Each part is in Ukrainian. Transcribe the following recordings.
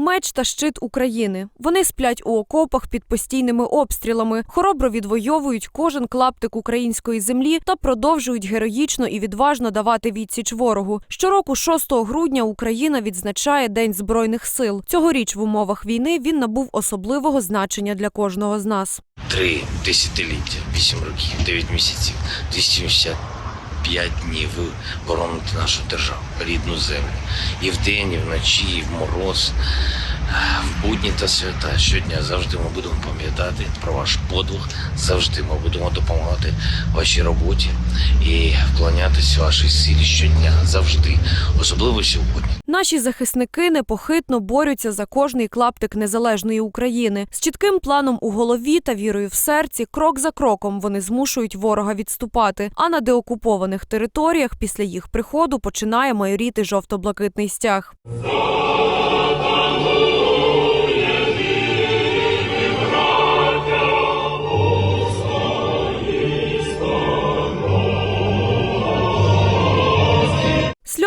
Меч та щит України. Вони сплять у окопах під постійними обстрілами, хоробро відвоюють кожен клаптик української землі та продовжують героїчно і відважно давати відсіч ворогу. Щороку, 6 грудня, Україна відзначає День збройних сил. Цьогоріч в умовах війни він набув особливого значення для кожного з нас. Три десятиліття, вісім років, дев'ять місяців, 275 днів боронити нашу державу, рідну землю. І вдень, і вночі, і в мороз, в будні та свята. Щодня завжди ми будемо пам'ятати про ваш подвиг, завжди ми будемо допомагати вашій роботі і вклонятися вашій силі щодня, завжди, особливо сьогодні. Наші захисники непохитно борються за кожний клаптик незалежної України. З чітким планом у голові та вірою в серці, крок за кроком вони змушують ворога відступати. А на деокупованих територіях після їх приходу починає майоріти жовто-блакитний стяг.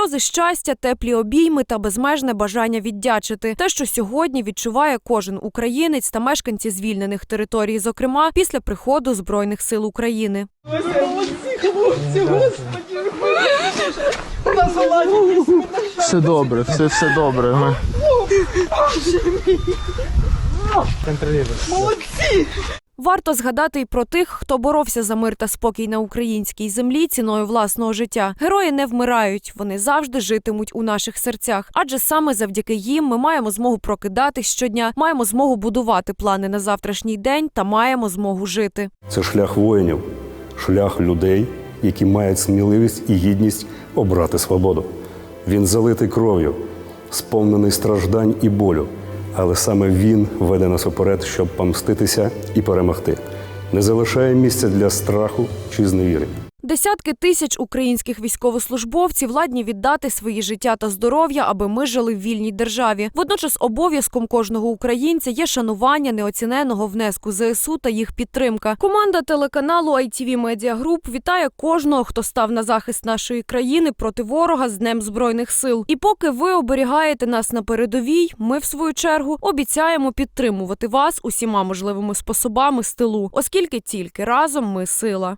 Сльози щастя, теплі обійми та безмежне бажання віддячити. Те, що сьогодні відчуває кожен українець та мешканці звільнених територій, зокрема після приходу збройних сил України. Все добре, все все добре. Ми... Варто згадати й про тих, хто боровся за мир та спокій на українській землі ціною власного життя. Герої не вмирають, вони завжди житимуть у наших серцях. Адже саме завдяки їм ми маємо змогу прокидатись щодня, маємо змогу будувати плани на завтрашній день та маємо змогу жити. Це шлях воїнів, шлях людей, які мають сміливість і гідність обрати свободу. Він залитий кров'ю, сповнений страждань і болю. Але саме він веде нас уперед, щоб помститися і перемогти. Не залишає місця для страху чи зневіри. Десятки тисяч українських військовослужбовців ладні віддати свої життя та здоров'я, аби ми жили в вільній державі. Водночас обов'язком кожного українця є шанування неоціненого внеску ЗСУ та їх підтримка. Команда телеканалу ITV Media Group вітає кожного, хто став на захист нашої країни проти ворога з Днем збройних сил. І поки ви оберігаєте нас на передовій, ми в свою чергу обіцяємо підтримувати вас усіма можливими способами з тилу, оскільки тільки разом ми сила.